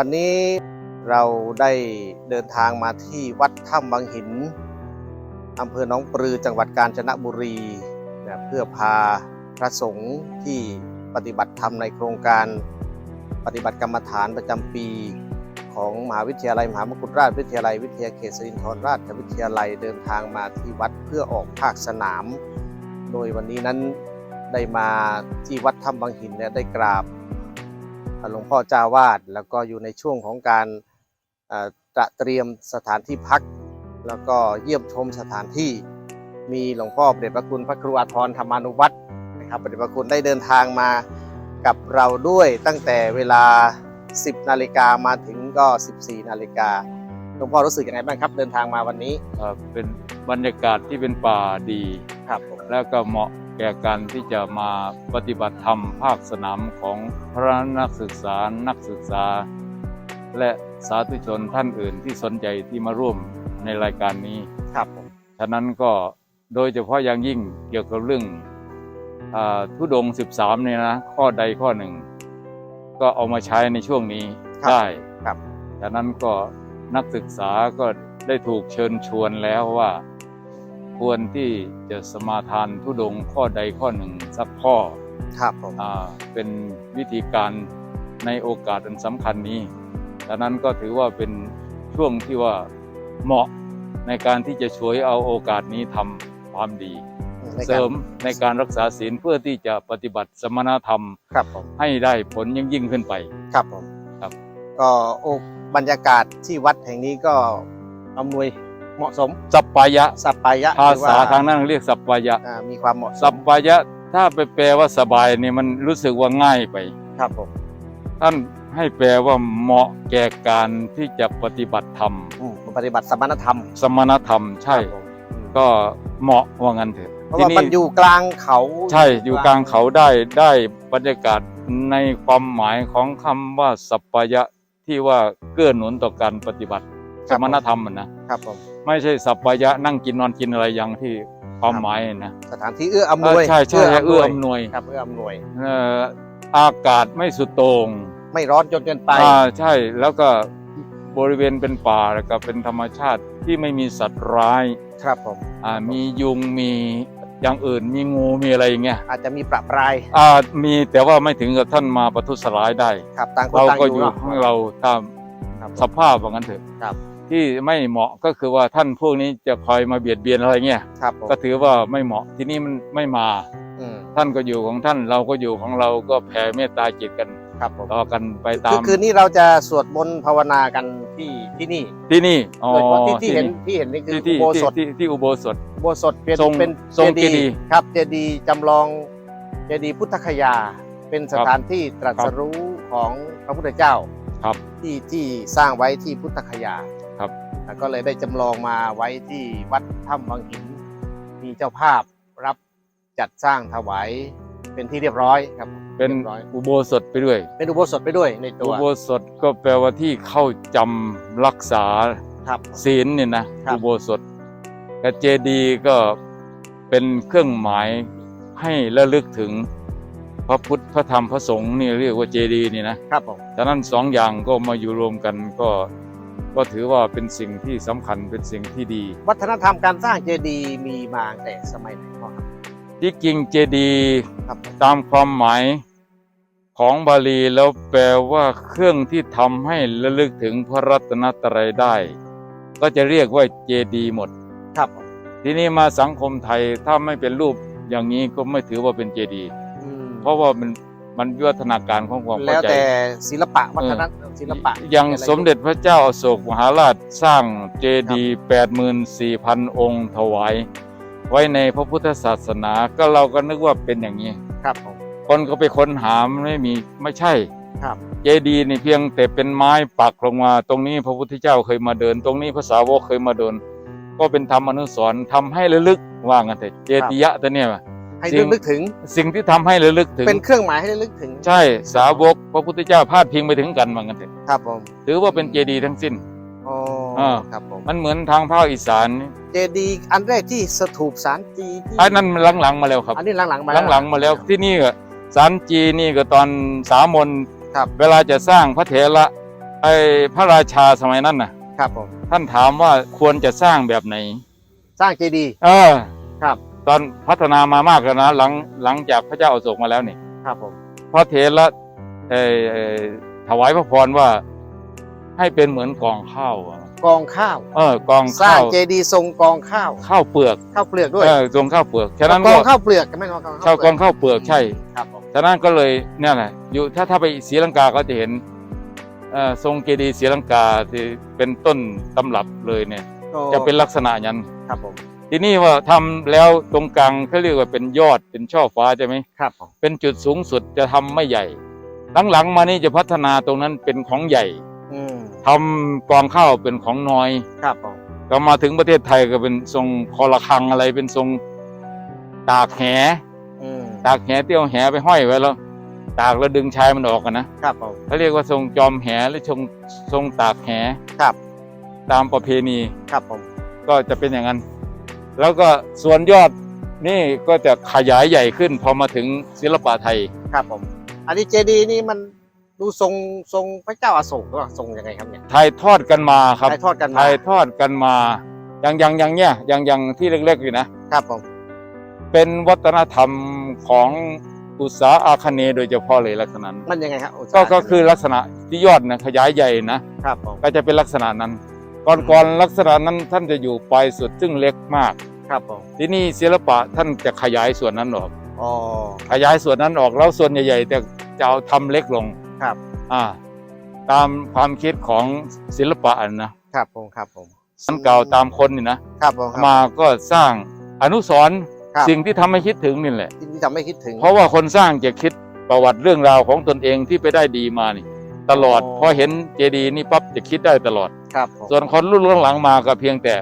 วันนี้เราได้เดินทางมาที่วัดถ้ำวังหินอำเภอหนองปลือจังหวัดกาญจนบุรีนะเพื่อพาพระสงฆ์ที่ปฏิบัติธรรมในโครงการปฏิบัติกรรมฐานประจำปี ของมหาวิทยาลัยมหามกุฏราชวิทยาลัยวิทยาเขตสิรินธรราชวิทยาลัยเดินทางมาที่วัดเพื่อออกภาคสนาม โดยวันนี้นั้นได้มาที่วัดถ้ำบางหินเนี่ยได้กราบ หลวงพ่อเจ้าวาด แล้วก็อยู่ในช่วงของการเอ่อตระเตรียมสถานที่พัก แล้วก็เยี่ยมชมสถานที่ มีหลวงพ่อพระเดชพระคุณพระครูอาทรธรรมานุวัตรนะครับพระเดชพระคุณได้เดินทางมากับเราด้วยตั้งแต่เวลา 10 นาฬิกามาถึงก็ 14 นาฬิกาหลวงพ่อรู้สึกยังไงบ้างครับ เดินทางมาวันนี้เอ่อเป็นบรรยากาศที่เป็นป่าดีครับผมแล้วก็เหมาะ แก่การที่จะมาปฏิบัติธรรมภาคสนามของพระนักศึกษานักศึกษา และสาธุชนท่านอื่นที่สนใจที่มาร่วมในรายการนี้ครับผมฉะนั้นก็โดยเฉพาะอย่างยิ่งเกี่ยวกับเรื่องอาทุดงค์13เนี่ยนะข้อใดข้อหนึ่ง ก็เอามาใช้ในช่วงนี้ครับได้ครับฉะนั้นก็นักศึกษาก็ได้ถูกเชิญชวนแล้วว่า ควรที่จะสมาทานทุดงค์ข้อใดข้อหนึ่งสักข้อครับผมอาเป็นวิธีการในโอกาสอันสำคัญนี้ฉะนั้นก็ถือว่าเป็นช่วงที่ว่าเหมาะในการที่จะช่วยเอาโอกาสนี้ทำความดีในเสการริมในการรักษาศีลเพื่อที่จะปฏิบัติสมณธรรมครับผมให้ได้ผลยิ่งยิ่งขึ้นไปครับผมครับ ก็โอ้บรรยากาศที่วัดแห่งนี้ก็อำนวย เหมาะสม สัปปายะ สัปปายะภาหรือว่ษาทางนั้นเรียกสัปปายะอ่ามีความเหมาะสสัมปปายะ ถ้าไปแปลว่าสบายเนี่ยมันรู้สึกว่าง่ายไป ครับผม ท่านให้แปลว่าเหมาะแก่การที่จะปฏิบัติธรรมอืมปฏิบัติสมณธรรม สมณธรรมใช่ครับผมอืมก็เหมาะว่างั้นเถอะเพราะว่ามันอยู่กลางเขา ใช่อยู่กลางเขาได้ได้บรรยากาศในความหมายของคำว่าสัปปายะที่ว่าเกื้อหนุนต่อการปฏิบัติ สมณธรรมอะนะครับผม ไม่ใช่สัปปายะนั่งกินนอนกินอะไรอย่างที่ความหมายนะสถานที่เอื้ออำนวยเออใช่ใช่เอื้ออำนวยครับเอื้ออำนวยเอ่ออากาศไม่สุดโต่งไม่ร้อนจนเกินไปอ่าใช่แล้วก็บริเวณเป็นป่าแล้วก็เป็นธรรมชาติที่ไม่มีสัตว์ร้ายครับผมอ่ามียุงมีอย่างอื่นมีงูมีอะไรอย่างเงี้ยอาจจะมีประปรายอ่ามีแต่ว่าไม่ถึงกับท่านมาประทุษร้ายได้ ครับต่างคนเราต่างก็ออยู่ยู่เนาะของเราตามครับสภาพว่างั้นเถอะครับ ที่ไม่เหมาะก็คือว่าท่านพวกนี้จะคอยมาเบียดเบียนอะไรเงี้ยครับผมก็ถือว่าไม่เหมาะที่นี่มันไม่มา อืมท่านก็อยู่ของท่านเราก็อยู่ของเราก็แผ่เมตตาจิตกันครับผมต่อกันไปตาคือมคืนนี้เราจะสวดมนต์ภาวนากันที่ที่นี่ที่นี่อ๋อโดยเฉพาะที่ที่เห็นนี่ที่เห็นนี่คือที่อุที่โบสถที่ที่อุโบสถ อุโบสถเป็นทรงเป็นทรงเจดีเจดีย์ย์ครับเจดีย์จำลองเจดีย์พุทธคยา เป็นสถานที่ตรัสรู้ของพระพุทธเจ้าครับ ที่ที่สร้างไว้ที่พุทธคยา ครับแล้วก็เลยได้จำลองมาไว้ที่วัดถ้ำวังหิน มีเจ้าภาพรับจัดสร้างถวายเป็นที่เรียบร้อยครับเป็นรียบร้อยอุโบสถไปด้วย เป็นอุโบสถไปด้วยในตัอุว โบสถก็แปลว่าที่เข้าจำรักษาครับ ศีลเนี่ยนะครับ อุโบสถกับเจดีย์ก็เป็นเครื่องหมายให้ระลึกถึงพระพุทธพระธรรมพระสงฆ์นี่เรียกว่าเจดีย์นี่นะครับผม ฉะนั้นสองอย่างก็มาอยู่รวมกันก็ ก็ถือว่าเป็นสิ่งที่สำคัญเป็นสิ่งที่ดี วัฒนธรรมการสร้างเจดีย์มีมาตั้งแต่สมัยไหนพ่อครับที่จริงเจดีย์ครับผมตามความหมายของบาลีแล้วแปลว่าเครื่องที่ทำให้ระลึกถึงพระรัตนตรัยได้ ก็จะเรียกว่าเจดีย์หมดครับผมทีนี้มาสังคมไทยถ้าไม่เป็นรูปอย่างนี้ก็ไม่ถือว่าเป็นเจดีย์อืมเพราะว่ามัน มันวิวัฒนาการของความแล้เข้าวใจแต่ศิลปะวัฒนธรรมศิลปะอย่างอะไรสมเด็จพระเจ้าอโศกมหาราชสร้างเจดีย์แปดหมื่นสี่พันองค์ถวาย ไว้ในพระพุทธศาสนาก็เราก็นึกว่าเป็นอย่างนี้ ครับผมคนก็ไปค้นหามันไม่มีไม่ใช่ครับ เจดีย์นี่เพียงแต่เป็นไม้ปักลงมา ตรงนี้พระพุทธเจ้าเคยมาเดิน ตรงนี้ภาษาวกเคยมาเดิน ก็เป็นธรรมอนุสรณ์ทำให้ระลึกว่างั้นเถอะเจดียะตัวเนี้ย ให้สิ่งนึกถึง สิ่งที่ทำให้ระลึกถึง เป็นเครื่องหมายให้ระลึกถึง ใช่สาวกพระพุทธเจ้าพาดพิงไปถึงกันว่างั้นเถอะครับผมถือว่าเป็นเจดีย์ทั้งสิ้นอ๋ออ่าครับผมมันเหมือนทางภาคอีสานเจดีย์อันแรกที่สถูปสารจีที่ไอ้นั่นมันหลังๆมาแล้วครับ อันนี้หลังๆมาหลังๆมาแล้วที่นี่ก็สารจีนี่ก็ตอนสามนครับเวลาจะสร้างพระเถระไอ้พระราชาสมัยนั้นน่ะ ครับผมท่านถามว่าควรจะสร้างแบบไหน สร้างเจดีย์เออครับ ตอนพัฒนามามากแล้วนะหลังหลังจากพระเจ้าอโศกมาแล้วนี่ครับผมพระเถระเอ่อเอ่อถวายพระพรว่าให้เป็นเหมือนกองข้าวอะกองข้าว เออกองสร้าข้างวเจดีย์ทรงกองข้าว ข้าวเปลือกข้าวเปลือกด้วยเออทรงข้าวเปลือกฉะนั้นกก็องข้าวเปลือกใช่ไหมกองข้าวข้าวกองข้าวเปลือกใช่ ครับผมฉะนั้นก็เลยเนี่ยแหละอยู่ถ้าถ้าไปศรีลังกาก็จะเห็นเอ่อทรงเจดีย์ศรีลังกาที่เป็นต้นตำรับเลยเนี่ยโอ้จะเป็นลักษณะอย่างนั้นครับผม ทีนี้ว่าทำแล้วตรงกลางเขาเรียกว่าเป็นยอดเป็นช่อฟ้าใช่ไหมครับผมเป็นจุดสูงสุดจะทำไม่ใหญ่ หลังๆมานี่จะพัฒนาตรงนั้นเป็นของใหญ่อืมทำกองข้าวเป็นของน้อยครับผมก็มาถึงประเทศไทยก็เป็นทรงคอระฆังอะไรเป็นทรงตากแหอืมตากแหเตี้ยวแหไปห้อยไว้แล้ว ตากแล้วดึงชายมันออกกันนะครับผมเขาเรียกว่าทรงจอมแหหรือทรงทรงตากแหครับ ตามประเพณีครับผมก็จะเป็นอย่างนั้น แล้วก็ส่วนยอดนี่ก็จะขยายใหญ่ขึ้นพอมาถึงศิลปะไทย ครับผม อันนี้เจดีย์นี่มันดูทรงทรงพระเจ้าอาโศกหรือเปล่าทรงยังไงครับเนี่ยถ่ายทอดกันมาครับถ่ายทอดกันมาถ่ายทอดกันมาอย่างอย่างอย่างเนี้ยอย่างอย่างที่เล็กๆอยู่นะครับผม เป็นวัฒนธรรมของอุตสาอาคเนย์โดยเฉพาะเลยลักษณะนั้นมันยังไงครับโก็ก็คือลักษณะที่ยอดนะขยายใหญ่นะครับผมก็จะเป็นลักษณะนั้น ก่อนก่อนลักษณะนั้นท่านจะอยู่ปลายสุดซึ่งเล็กมาก ครับผมที่นี่ศิลปะท่านจะขยายส่วนนั้นออกอ๋อ ขยายส่วนนั้นออกแล้วส่วนใหญ่ๆจะจะเอาทำเล็กลงครับ อ่า ตามความคิดของศิลปะอะนะครับผมครับผมสันเก่าตามคนนี่นะครับผมครับ มาก็สร้างอนุสรณ์ครับ สิ่งที่ทำให้คิดถึงนี่แหละ ที่ทำให้คิดถึง เพราะว่าคนสร้างจะคิดประวัติเรื่องราวของตนเองที่ไปได้ดีมานี่ ตลอดอ๋อ พอเห็นเจดีย์นี่ปั๊บจะคิดได้ตลอด ครับผมส่วนคนรุ่นหลังๆมาก็เพียงแต่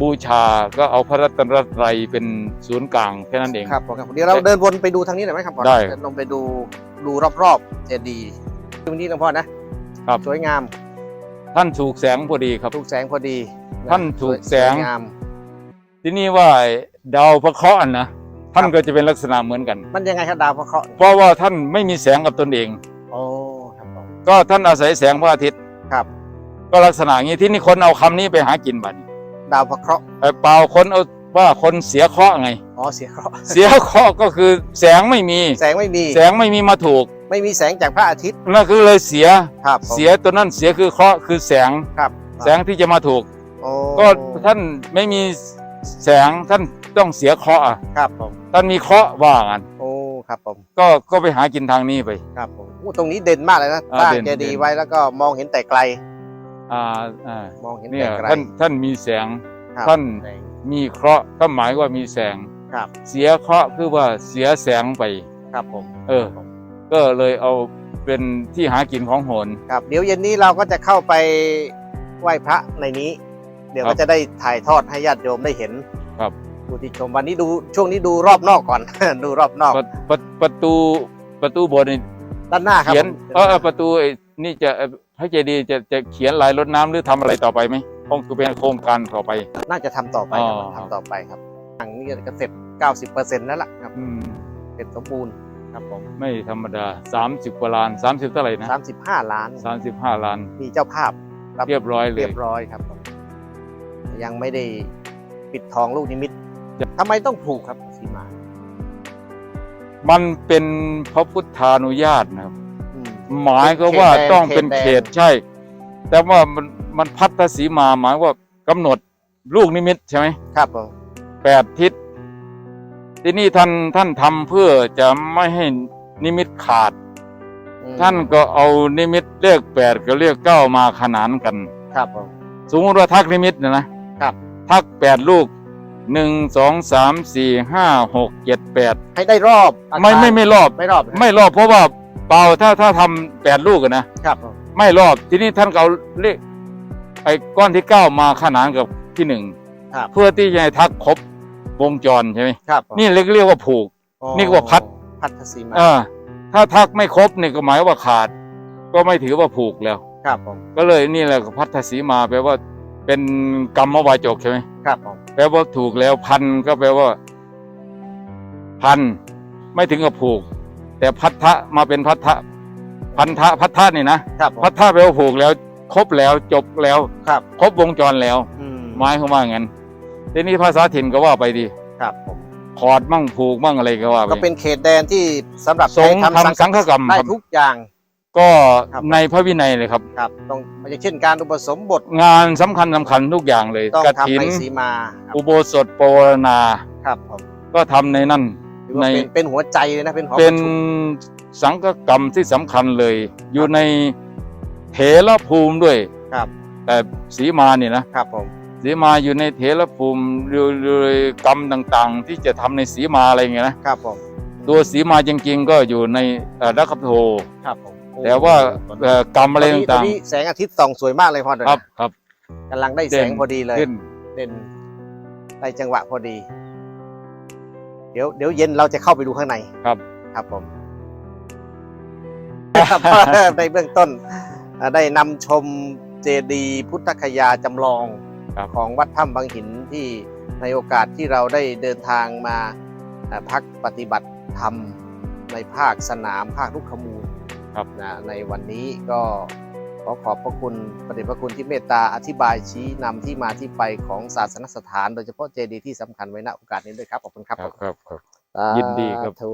บูชาก็เอาพระรัตนตรัยเป็นศูนย์กลางแค่นั้นเอง ครับผมครับเดี๋ยวเราเดินวนไปดูทางนี้หน่อยไหมครับพ่อได้เนลงไปดูดูรอบๆเจดีย์ตรงนี้นะพ่อนะครับ สวยงามท่านถูกแสงพอดีครับ ถูกแสงพอดีะท่านถูกวยแสง วยงาม ที่นี่ว่าดาวพระเคราะห์นะท่านก็จะเป็นลักษณะเหมือนกัน มันยังไงครับดาวพระเคราะห์เพราะว่าท่านไม่มีแสงกับตนเอง โอ้ครับผมก็ท่านอาศัยแสงพระอาทิตย์ ครับก็ลักษณะอย่างนี้ที่นี่คนเอาคำนี้ไปหากินบัดนี้ ดาวพระเคราะห์เอ่อเปล่าคนเอาว่าคนเสียเคราะห์ไง อ๋อเสียเคราะห์เสียเคราะห์ก็คือแสงไม่มี แสงไม่มีแสงไม่มีมาถูกไม่มีแสงจากพระอาทิตย์นั่นคือเลยเสียครับผมเสียตัวนั้นเสียคือเคราะห์คือแสงครับแสงที่จะมาถูก โอ้ก็ท่านไม่มีแสงท่านต้องเสียเคราะห์อะครับผมท่านมีเคราะห์ว่างั้นโอ้ครับผมก็ก็ไปหากินทางนี้ไป ครับผมอู้ตรงนี้เด่นมากเลยนะอ่าสร้างเด่นเจดีเด่ย์นไว้แล้วก็มองเห็นแต่ไกล อ่าอ่ามองเห็นเนี่ยแต่ไกลท่านท่านมีแสง ครับท่านแสงมีเคราะห์ก็หมายว่ามีแสง ครับเสียเคราะห์คือว่าเสียแสงไป ครับผมเออ ก็เลยเอาเป็นที่หากินของโหน ครับเดี๋ยวเย็นนี้เราก็จะเข้าไปไหว้พระในนี้ เดี๋ยวครัก็บจะได้ถ่ายทอดให้ญาติโยมได้เห็นครับ ผู้ที่ชมวันนี้ดูช่วงนี้ดูรอบนอกก่อน ดูรอบนอกประประประตูประตูโบสถ์นี่ด้านหน้าครับเขียนผมเออเออประตูไอ้นี่จะเอ่อ พระเจดีย์จะจะเขียนลายรดน้ำหรือทำอะไรต่อไปไหมคงคือเป็นโครงการต่อไป น่าจะทำต่อไปครับอ๋อ ทำต่อไปครับทางนี้ก็เสร็จ 90%แล้วล่ะครับอืมเสร็จสมบูรณ์ครับผมไม่ธรรมดา 30กว่าล้าน 30เท่าไหร่นะ35 ล้าน35 ล้าน มีเจ้าภาพรับเรียบร้อยเลเรียยบร้อยครับผมยังไม่ได้ปิดทองลูกนิมิตทำไมต้องผูกครับสีมามันเป็นพระพุทธานุญาตนะครับอืม หมายก็ว่าเขตแดนต้องเป็นเขตแดนเขตใช่ แต่ว่ามันมันพัทธสีมาหมายว่ากำหนดลูกนิมิตใช่ไหมครับผมแปดทิศที่นี่ท่านท่านทำเพื่อจะไม่ให้นิมิตขาดอืมท่านก็เอานิมิตเลขแปดกับเลขเก้ามาขนานกัน ครับผมสมมติว่าทักนิมิตนะนะครับ ทักแปดลูกหนึ่งสองสามสี่ห้าหกเจ็ดแปดให้ได้รอบอาคารไม่ไม่ไม่รอบไม่รอบนะไม่รอบเพราะว่า เปล่าถ้าถ้าทำแปดลูกอะนะครับผมไม่รอบทีนี้ท่านก็เอาเลขไอ้ก้อนที่เก้ามาขนานกับที่หนึ่งครับเพื่อที่จะให้ทักครบวงจรใช่ไหมครับผมนี่เรียกเรียกว่าผูก อ๋อนี่ก็ว่าพัด พัดสีมาเออถ้าทักไม่ครบนี่ก็หมายว่าขาด ก็ไม่ถือว่าผูกแล้ว ครับผมก็เลยนี่แหละพัทธสีมาแปลว่าเป็นกรรมวาจกใช่ไหมครับผมแปลว่าถูกแล้วพันก็แปลว่า พัน ไม่ถึงกับผูก แต่พัทธะมาเป็นพัทธะพันธะพัทธะนี่นะครับผมพัทธะแปลว่าผูกแล้ว ครบแล้วจบแล้ว ครับครบวงจรแล้วอืมหมายความว่างั้นทีนี้ภาษาถิ่นก็ว่าไปดีครับผมขอดมั่งผูกมั่งอะไรก็ว่าไปก็เป็นเขตแดนที่สำหรับสงฆ์ใช้ทำสังฆกรรมได้ครับ ทุกอย่าง ก็ครับ ในพระวินัยเลยครับ ครับต้องอย่างเช่นการอุปสมบทงานสำคัญสำคัญทุกอย่างเลยต้องกฐิทำนในสีมาครับอุโบสถปรณา ครับผมก็ทำในนั่น ถือว่าใน เป็นเป็นหัวใจเลยนะเป็นหัวเป็นประชุมสังฆกรรมที่สำคัญเลย อยู่ในเถรภูมิด้วย ครับแต่สีมาเนี่ยนะครับผมสีมาอยู่ในเถรภูมิโดยโดยกรรมต่างๆ ที่จะทำในสีมาอะไรเงี้ยนะครับผมตัวสีมาจริง ๆ ก็อยู่ในเอ่อรักขโท ครับผมแต่ว่าเอ่อกรรมอะไรตอนนี้ตอต่านงนี้แสงอาทิตย์ส่องสวยมากเลยพ่อเดี๋ยวๆครับนะครับ กำลังได้แสงเด่นพอดีเลย ขึ้น เด่นได้จังหวะพอดี เดี๋ยวเดี๋ยวเย็นเราจะเข้าไปดูข้างในครับ ครับผมครับในเบื้องต้นอ่าได้นำชมเจดีย์พุทธคยาจำลองครับของวัดถ้ำบางหินที่ในโอกาสที่เราได้เดินทางมาอ่าพักปฏิบัติธรรมในภาคสนามภาคลูกขมูลครับนะในวันนี้ก็ ขอขอบพระคุณประเดชพระคุณที่เมตตาอธิบายชี้นำที่มาที่ไปของศาสนสถาน โดยเฉพาะเจดีย์ที่สำคัญไว้ณโอกาสนี้ด้วยครับขอบคุณครับครับครับครับสายินดีครับธุ